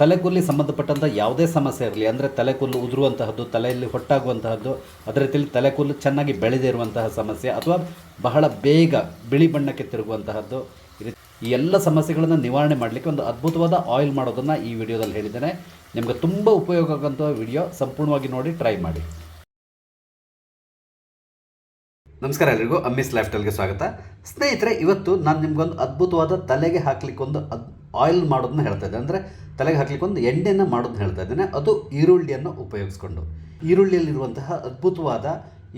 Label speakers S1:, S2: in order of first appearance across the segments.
S1: ತಲೆಕೂಲಿ ಸಂಬಂಧಪಟ್ಟಂಥ ಯಾವುದೇ ಸಮಸ್ಯೆ ಇರಲಿ, ಅಂದರೆ ತಲೆಕೂಲು ಉದುರುವಂತಹದ್ದು, ತಲೆಯಲ್ಲಿ ಹೊಟ್ಟಾಗುವಂತಹದ್ದು ಅದರ ರೀತಿಯಲ್ಲಿ ತಲೆಕೂಲು ಚೆನ್ನಾಗಿ ಬೆಳೆದೇ ಇರುವಂತಹ ಸಮಸ್ಯೆ, ಅಥವಾ ಬಹಳ ಬೇಗ ಬಿಳಿ ಬಣ್ಣಕ್ಕೆ ತಿರುಗುವಂತಹದ್ದು, ಈ ಎಲ್ಲ ಸಮಸ್ಯೆಗಳನ್ನು ನಿವಾರಣೆ ಮಾಡಲಿಕ್ಕೆ ಒಂದು ಅದ್ಭುತವಾದ ಆಯಿಲ್ ಮಾಡೋದನ್ನು ಈ ವಿಡಿಯೋದಲ್ಲಿ ಹೇಳಿದ್ದೇನೆ. ನಿಮಗೆ ತುಂಬ ಉಪಯೋಗ ಆಗುವಂಥ ವಿಡಿಯೋ ಸಂಪೂರ್ಣವಾಗಿ ನೋಡಿ, ಟ್ರೈ ಮಾಡಿ. ನಮಸ್ಕಾರ ಎಲ್ರಿಗೂ ಅಮ್ಮಿಸ್ ಲೈಫ್ ಸ್ಟೈಲ್ಗೆ ಸ್ವಾಗತ. ಸ್ನೇಹಿತರೆ, ಇವತ್ತು ನಾನು ನಿಮ್ಗೊಂದು ಅದ್ಭುತವಾದ ತಲೆಗೆ ಹಾಕ್ಲಿಕ್ಕೆ ಒಂದು ಅದ್ ಆಯಿಲ್ ಮಾಡೋದನ್ನ ಹೇಳ್ತಾ ಇದ್ದೆ. ಅಂದರೆ ತಲೆಗೆ ಹಾಕ್ಲಿಕ್ಕೆ ಒಂದು ಎಣ್ಣೆಯನ್ನು ಮಾಡೋದನ್ನ ಹೇಳ್ತಾ ಇದ್ದೇನೆ. ಅದು ಈರುಳ್ಳಿಯನ್ನು ಉಪಯೋಗಿಸ್ಕೊಂಡು. ಈರುಳ್ಳಿಯಲ್ಲಿರುವಂತಹ ಅದ್ಭುತವಾದ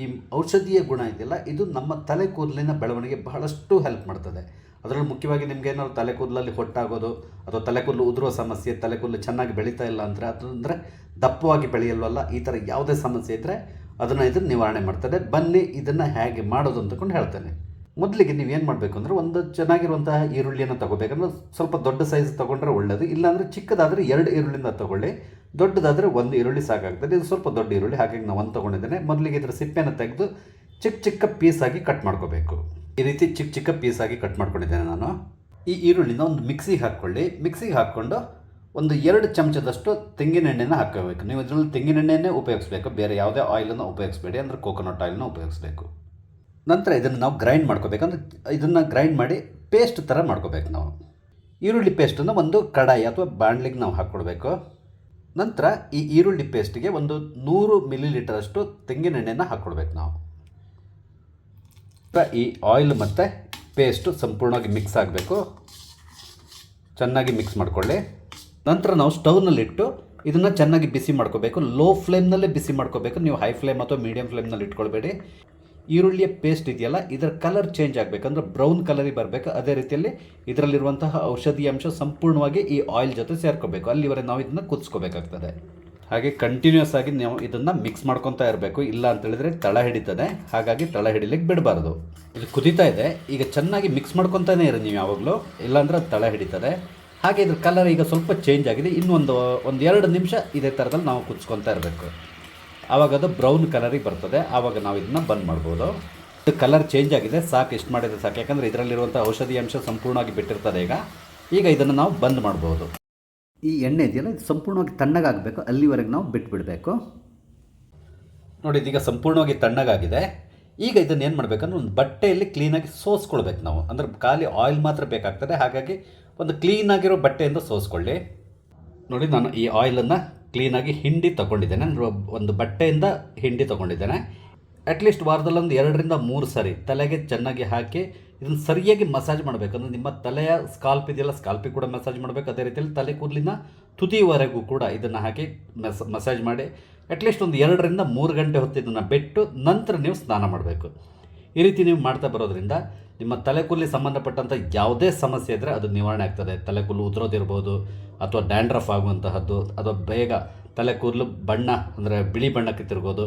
S1: ಈ ಔಷಧೀಯ ಗುಣ ಇದೆಯಲ್ಲ, ಇದು ನಮ್ಮ ತಲೆ ಕೂದಲಿನ ಬೆಳವಣಿಗೆ ಬಹಳಷ್ಟು ಹೆಲ್ಪ್ ಮಾಡ್ತದೆ. ಅದರಲ್ಲಿ ಮುಖ್ಯವಾಗಿ ನಿಮ್ಗೆ ಏನಾದ್ರು ತಲೆ ಕೂದಲಲ್ಲಿ ಹೊಟ್ಟಾಗೋದು, ಅಥವಾ ತಲೆ ಕೂದಲು ಉದುರುವ ಸಮಸ್ಯೆ, ತಲೆ ಕೂದಲು ಚೆನ್ನಾಗಿ ಬೆಳೀತಾ ಇಲ್ಲ ಅಂದರೆ ಅದು ಅಂದರೆ ದಪ್ಪವಾಗಿ ಬೆಳೆಯಲ್ವಲ್ಲ, ಈ ಥರ ಯಾವುದೇ ಸಮಸ್ಯೆ ಇದ್ದರೆ ಅದನ್ನು ಇದನ್ನು ನಿವಾರಣೆ ಮಾಡ್ತದೆ. ಬನ್ನಿ, ಇದನ್ನು ಹೇಗೆ ಮಾಡೋದು ಅಂತಕೊಂಡು ಹೇಳ್ತೇನೆ. ಮೊದಲಿಗೆ ನೀವೇನು ಮಾಡಬೇಕು ಅಂದರೆ ಒಂದು ಚೆನ್ನಾಗಿರುವಂತಹ ಈರುಳ್ಳಿಯನ್ನು ತಗೋಬೇಕಂದ್ರೆ ಸ್ವಲ್ಪ ದೊಡ್ಡ ಸೈಜ್ ತೊಗೊಂಡ್ರೆ ಒಳ್ಳೆಯದು ಇಲ್ಲಾಂದರೆ ಚಿಕ್ಕದಾದರೆ ಎರಡು ಈರುಳ್ಳಿನ ತಗೊಳ್ಳಿ. ದೊಡ್ಡದಾದರೆ ಒಂದು ಈರುಳ್ಳಿ ಸಾಕಾಗ್ತದೆ. ಇದು ಸ್ವಲ್ಪ ದೊಡ್ಡ ಈರುಳ್ಳಿ, ಹಾಗಾಗಿ ನಾನು ಒಂದು ತೊಗೊಂಡಿದ್ದೇನೆ. ಮೊದಲಿಗೆ ಇದರ ಸಿಪ್ಪೆಯನ್ನು ತೆಗೆದು ಚಿಕ್ಕ ಚಿಕ್ಕ ಪೀಸಾಗಿ ಕಟ್ ಮಾಡ್ಕೋಬೇಕು. ಈ ರೀತಿ ಚಿಕ್ಕ ಚಿಕ್ಕ ಪೀಸಾಗಿ ಕಟ್ ಮಾಡ್ಕೊಂಡಿದ್ದೇನೆ ನಾನು. ಈ ಈರುಳ್ಳಿನ ಒಂದು ಮಿಕ್ಸಿಗೆ ಹಾಕ್ಕೊಳ್ಳಿ. ಮಿಕ್ಸಿಗೆ ಹಾಕ್ಕೊಂಡು ಒಂದು ಎರಡು ಚಮಚದಷ್ಟು ತೆಂಗಿನ ಎಣ್ಣೆನ ಹಾಕೋಬೇಕು ನೀವು ಇದರಲ್ಲಿ ತೆಂಗಿನ ಎಣ್ಣೆನೇ ಉಪಯೋಗಿಸ್ಬೇಕು. ಬೇರೆ ಯಾವುದೇ ಆಯಿಲನ್ನು ಉಪಯೋಗಿಸ್ಬೇಡಿ. ಅಂದರೆ ಕೋಕೋನಟ್ ಆಯಿಲ್ನ ಉಪಯೋಗಿಸ್ಬೇಕು. ನಂತರ ಇದನ್ನು ನಾವು ಗ್ರೈಂಡ್ ಮಾಡ್ಕೋಬೇಕಂದ್ರೆ ಇದನ್ನು ಗ್ರೈಂಡ್ ಮಾಡಿ ಪೇಸ್ಟ್ ಥರ ಮಾಡ್ಕೋಬೇಕು ನಾವು. ಈರುಳ್ಳಿ ಪೇಸ್ಟನ್ನು ಒಂದು ಕಡಾಯಿ ಅಥವಾ ಬಾಣಲಿಗೆ ನಾವು ಹಾಕ್ಕೊಡ್ಬೇಕು. ನಂತರ ಈ ಈರುಳ್ಳಿ ಪೇಸ್ಟಿಗೆ ಒಂದು ನೂರು ಮಿಲಿ ಲೀಟರಷ್ಟು ತೆಂಗಿನ ಎಣ್ಣೆನ ಹಾಕ್ಕೊಡ್ಬೇಕು ನಾವು. ಈ ಆಯಿಲ್ ಮತ್ತು ಪೇಸ್ಟು ಸಂಪೂರ್ಣವಾಗಿ ಮಿಕ್ಸ್ ಆಗಬೇಕು. ಚೆನ್ನಾಗಿ ಮಿಕ್ಸ್ ಮಾಡ್ಕೊಳ್ಳಿ. ನಂತರ ನಾವು ಸ್ಟೌವ್ನಲ್ಲಿಟ್ಟು ಇದನ್ನು ಚೆನ್ನಾಗಿ ಬಿಸಿ ಮಾಡ್ಕೋಬೇಕು. ಲೋ ಫ್ಲೇಮ್ನಲ್ಲೇ ಬಿಸಿ ಮಾಡ್ಕೋಬೇಕು. ನೀವು ಹೈ ಫ್ಲೇಮ್ ಅಥವಾ ಮೀಡಿಯಂ ಫ್ಲೇಮ್ನಲ್ಲಿ ಇಟ್ಕೊಳ್ಬೇಡಿ ಈರುಳ್ಳಿಯ ಪೇಸ್ಟ್ ಇದೆಯಲ್ಲ, ಇದರ ಕಲರ್ ಚೇಂಜ್ ಆಗಬೇಕು. ಅಂದರೆ ಬ್ರೌನ್ ಕಲರಿಗೆ ಬರಬೇಕು. ಅದೇ ರೀತಿಯಲ್ಲಿ ಇದರಲ್ಲಿರುವಂತಹ ಔಷಧಿ ಅಂಶ ಸಂಪೂರ್ಣವಾಗಿ ಈ ಆಯಿಲ್ ಜೊತೆ ಸೇರ್ಕೋಬೇಕು. ಅಲ್ಲಿವರೆಗೆ ನಾವು ಇದನ್ನು ಕುದಿಸ್ಕೋಬೇಕಾಗ್ತದೆ. ಹಾಗೆ ಕಂಟಿನ್ಯೂಸ್ ಆಗಿ ನಾವು ಇದನ್ನು ಮಿಕ್ಸ್ ಮಾಡ್ಕೊತಾ ಇರಬೇಕು. ಇಲ್ಲ ಅಂತ ಹೇಳಿದ್ರೆ ತಳ ಹಿಡಿತದೆ. ಹಾಗಾಗಿ ತಳ ಹಿಡಿಲಿಕ್ಕೆ ಬಿಡಬಾರ್ದು. ಇದು ಕುದೀತಾ ಇದೆ. ಈಗ ಚೆನ್ನಾಗಿ ಮಿಕ್ಸ್ ಮಾಡ್ಕೊತಾನೆ ಇರಿ ನೀವು ಯಾವಾಗಲೂ. ಇಲ್ಲಾಂದ್ರೆ ಅದು ತಳ ಹಿಡಿತದೆ. ಹಾಗೆ ಇದ್ರ ಕಲರ್ ಈಗ ಸ್ವಲ್ಪ ಚೇಂಜ್ ಆಗಿದೆ. ಇನ್ನೊಂದು ಒಂದು ಎರಡು ನಿಮಿಷ ಇದೇ ಥರದಲ್ಲಿ ನಾವು ಕುದಿಸ್ಕೊತಾ ಇರಬೇಕು. ಆವಾಗ ಅದು ಬ್ರೌನ್ ಕಲರಿಗೆ ಬರ್ತದೆ. ಆವಾಗ ನಾವು ಇದನ್ನು ಬಂದ್ ಮಾಡ್ಬೋದು. ಇದು ಕಲರ್ ಚೇಂಜ್ ಆಗಿದೆ. ಸಾಕು ಎಷ್ಟು ಮಾಡಿದ್ರೆ ಸಾಕು. ಯಾಕಂದರೆ ಇದರಲ್ಲಿರುವಂಥ ಔಷಧಿ ಅಂಶ ಸಂಪೂರ್ಣವಾಗಿ ಬಿಟ್ಟಿರ್ತದೆ ಈಗ. ಈಗ ಇದನ್ನು ನಾವು ಬಂದ್ ಮಾಡ್ಬೋದು. ಈ ಎಣ್ಣೆ ಇದೆಯಲ್ಲ, ಇದು ಸಂಪೂರ್ಣವಾಗಿ ತಣ್ಣಗಾಗಬೇಕು ಅಲ್ಲಿವರೆಗೆ ನಾವು ಬಿಟ್ಬಿಡಬೇಕು. ನೋಡಿ, ಇದೀಗ ಸಂಪೂರ್ಣವಾಗಿ ತಣ್ಣಗಾಗಿದೆ. ಈಗ ಇದನ್ನು ಏನು ಮಾಡಬೇಕಂದ್ರೆ ಒಂದು ಬಟ್ಟೆಯಲ್ಲಿ ಕ್ಲೀನಾಗಿ ಸೋಸ್ಕೊಳ್ಬೇಕು ನಾವು. ಅಂದರೆ ಖಾಲಿ ಆಯಿಲ್ ಮಾತ್ರ ಬೇಕಾಗ್ತದೆ. ಹಾಗಾಗಿ ಒಂದು ಕ್ಲೀನಾಗಿರೋ ಬಟ್ಟೆಯಿಂದ ಸೋಸ್ಕೊಳ್ಳಿ. ನೋಡಿ, ನಾನು ಈ ಆಯಿಲನ್ನು ಕ್ಲೀನಾಗಿ ಹಿಂಡಿ ತಗೊಂಡಿದ್ದೇನೆ. ಅಂದರೆ ಒಂದು ಬಟ್ಟೆಯಿಂದ ಹಿಂಡಿ ತೊಗೊಂಡಿದ್ದೇನೆ. ಅಟ್ಲೀಸ್ಟ್ ವಾರದಲ್ಲೊಂದು ಎರಡರಿಂದ ಮೂರು ಸರಿ ತಲೆಗೆ ಚೆನ್ನಾಗಿ ಹಾಕಿ ಇದನ್ನು ಸರಿಯಾಗಿ ಮಸಾಜ್ ಮಾಡಬೇಕು. ಅಂದರೆ ನಿಮ್ಮ ತಲೆಯ ಸ್ಕಾಲ್ಪ್ ಇದೆಯಲ್ಲ ಸ್ಕಾಲ್ಪಿ ಕೂಡ ಮಸಾಜ್ ಮಾಡಬೇಕು. ಅದೇ ರೀತಿಯಲ್ಲಿ ತಲೆ ಕೂದಲಿನ ತುದಿವರೆಗೂ ಕೂಡ ಇದನ್ನು ಹಾಕಿ ಮಸ ಮಸಾಜ್ ಮಾಡಿ ಅಟ್ಲೀಸ್ಟ್ ಒಂದು ಎರಡರಿಂದ ಮೂರು ಗಂಟೆ ಹೊತ್ತು ಇದನ್ನು ಬಿಟ್ಟು ನಂತರ ನೀವು ಸ್ನಾನ ಮಾಡಬೇಕು. ಈ ರೀತಿ ನೀವು ಮಾಡ್ತಾ ಬರೋದ್ರಿಂದ ನಿಮ್ಮ ತಲೆ ಕೂದಲಿಗೆ ಸಂಬಂಧಪಟ್ಟಂಥ ಯಾವುದೇ ಸಮಸ್ಯೆ ಇದ್ದರೆ ಅದು ನಿವಾರಣೆ ಆಗ್ತದೆ. ತಲೆ ಕೂದಲು ಉದುರೋದಿರ್ಬೋದು ಅಥವಾ ಡ್ಯಾಂಡ್ರಫ್ ಆಗುವಂತಹದ್ದು ಅಥವಾ ಬೇಗ ತಲೆ ಕೂದಲು ಬಣ್ಣ ಅಂದರೆ ಬಿಳಿ ಬಣ್ಣಕ್ಕೆ ತಿರ್ಬೋದು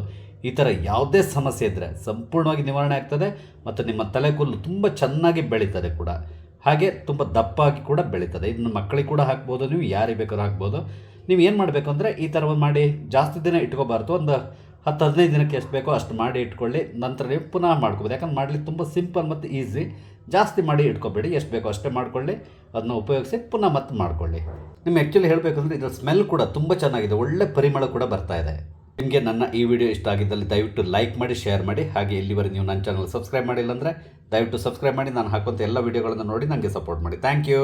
S1: ಈ ಥರ ಯಾವುದೇ ಸಮಸ್ಯೆ ಇದ್ದರೆ ಸಂಪೂರ್ಣವಾಗಿ ನಿವಾರಣೆ ಆಗ್ತದೆ ಮತ್ತು ನಿಮ್ಮ ತಲೆ ಕೂದಲು ತುಂಬ ಚೆನ್ನಾಗಿ ಬೆಳೀತದೆ ಕೂಡ. ಹಾಗೆ ತುಂಬ ದಪ್ಪಾಗಿ ಕೂಡ ಬೆಳೀತದೆ. ಇದನ್ನು ಮಕ್ಕಳಿಗೆ ಕೂಡ ಹಾಕ್ಬೋದು, ನೀವು ಯಾರಿಗೆ ಬೇಕಾದ್ರೂ ಹಾಕ್ಬೋದು. ನೀವು ಏನು ಮಾಡಬೇಕು ಅಂದರೆ ಈ ಥರ ಮಾಡಿ ಜಾಸ್ತಿ ದಿನ ಇಟ್ಕೋಬಾರ್ದು. ಒಂದು ಹತ್ತು ಹದಿನೈದು ದಿನಕ್ಕೆ ಎಷ್ಟು ಬೇಕೋ ಅಷ್ಟು ಮಾಡಿ ಇಟ್ಕೊಳ್ಳಿ, ನಂತರ ನೀವು ಪುನಃ ಮಾಡ್ಕೋಬೋದು. ಯಾಕಂದ್ರೆ ಮಾಡಲಿಕ್ಕೆ ತುಂಬ ಸಿಂಪಲ್ ಮತ್ತು ಈಸಿ. ಜಾಸ್ತಿ ಮಾಡಿ ಇಟ್ಕೋಬೇಡಿ, ಎಷ್ಟು ಬೇಕೋ ಅಷ್ಟೇ ಮಾಡ್ಕೊಳ್ಳಿ, ಅದನ್ನ ಉಪಯೋಗಿಸಿ ಪುನಃ ಮತ್ತೆ ಮಾಡ್ಕೊಳ್ಳಿ. ನಿಮ್ಗೆ ಆ್ಯಕ್ಚುಲಿ ಹೇಳಬೇಕಂದ್ರೆ ಇದರ ಸ್ಮೆಲ್ ಕೂಡ ತುಂಬ ಚೆನ್ನಾಗಿದೆ, ಒಳ್ಳೆ ಪರಿಮಳ ಕೂಡ ಬರ್ತಾ ಇದೆ. ನಿಮಗೆ ನನ್ನ ಈ ವಿಡಿಯೋ ಇಷ್ಟ ಆಗಿದ್ದಲ್ಲಿ ದಯವಿಟ್ಟು ಲೈಕ್ ಮಾಡಿ ಶೇರ್ ಮಾಡಿ, ಹಾಗೆ ಇಲ್ಲಿವರೆಗೆ ನೀವು ನನ್ನ ಚಾನಲ್ ಸಬ್ಸ್ಕ್ರೈಬ್ ಮಾಡಿಲ್ಲ ಅಂದರೆ ದಯವಿಟ್ಟು ಸಬ್ಸ್ಕ್ರೈಬ್ ಮಾಡಿ, ನಾನು ಹಾಕುವಂಥ ಎಲ್ಲ ವೀಡಿಯೋಗಳನ್ನು ನೋಡಿ ನನಗೆ ಸಪೋರ್ಟ್ ಮಾಡಿ. Thank you